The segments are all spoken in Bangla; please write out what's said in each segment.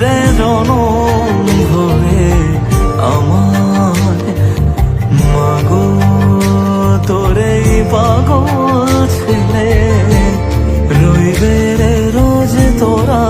রে জনম ভরে আমার মাগো তোরে পাগল ছেলে। রইবে রে রোজ তোরা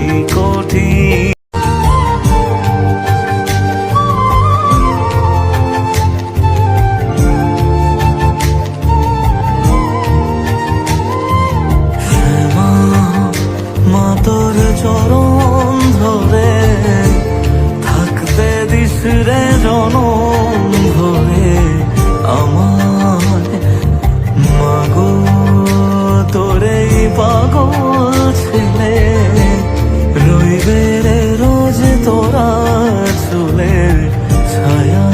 পাগল ছেলে রইবে রে রোজ তোরা চুলের ছায়া